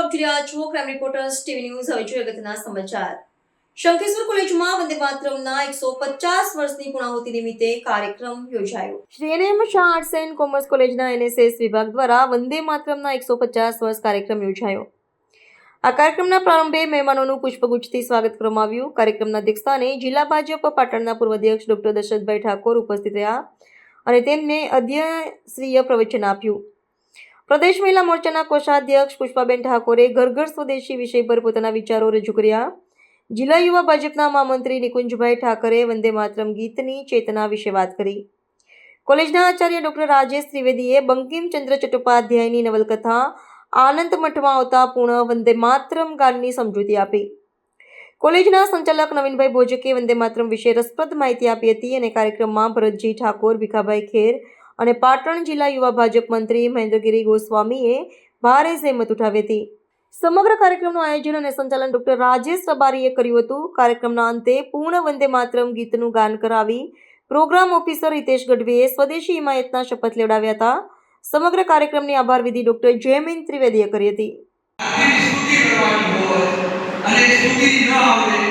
આપ છો. Crime reporters TV news હવે જોઈએ અગત્યના સમાચાર. શંખેશ્વર કોલેજમાં વંદે માતરમના એકસો પચાસ વર્ષની પૂર્ણાહુતિ નિમિત્તે કાર્યક્રમ યોજાયો. Shri NM Shah arts and commerce કોલેજના એનએસએસ વિભાગ દ્વારા વંદે માતરમના એકસો પચાસ વર્ષ કાર્યક્રમ યોજાયો. આ કાર્યક્રમના પ્રારંભે મહેમાનોનું પુષ્પગુચ્છથી સ્વાગત કરવામાં આવ્યું. કાર્યક્રમના અધ્યક્ષસ્થાને જિલ્લા ભાજપ પાટણના પૂર્વ અધ્યક્ષ ડોક્ટર દશરથભાઈ ઠાકોર ઉપસ્થિત રહ્યા અને તેમને અધ્યશ્રીય પ્રવચન આપ્યું. પ્રદેશ મહિલા મોરચાના કોષાધ્યક્ષ પુષ્પાબેન ઠાકોરે ઘર ઘર સ્વદેશી વિષય પર પોતાના વિચારો રજૂ કર્યા. જિલ્લા યુવા ભાજપના મહામંત્રી નિકુંજભાઈ ઠાકરે વંદે માતરમ ગીતની ચેતના વિશે વાત કરી. કોલેજના આચાર્ય ડોક્ટર રાજેશ ત્રિવેદીએ બંકિમચંદ્ર ચટ્ટોપાધ્યાયની નવલકથા આનંદ મઠમાં આવતા પૂર્ણ વંદે માતરમ ગાનની સમજૂતી આપી. કોલેજના સંચાલક નવીનભાઈ ભોજકે વંદે માતરમ વિશે રસપ્રદ માહિતી આપી હતી અને કાર્યક્રમમાં ભરતજી ઠાકોર, ભીખાભાઈ ખેર અને પાટણ જિલ્લા યુવા ભાજપ મંત્રી મહેન્દ્રગીરી ગોસ્વામીએ ભારે સહેમત ઉઠાવી હતી. સમગ્ર કાર્યક્રમનું આયોજન અને સંચાલન ડોક્ટર રાજેશ રબારીએ કર્યું હતું. કાર્યક્રમના અંતે પૂર્ણ વંદે માતરમ ગીતનું ગાન કરાવી પ્રોગ્રામ ઓફિસર હિતેશ ગઢવીએ સ્વદેશી હિમાયતના શપથ લેવડાવ્યા હતા. સમગ્ર કાર્યક્રમની આભાર વિધિ ડોક્ટર જયમીન ત્રિવેદીએ કરી હતી. અને ન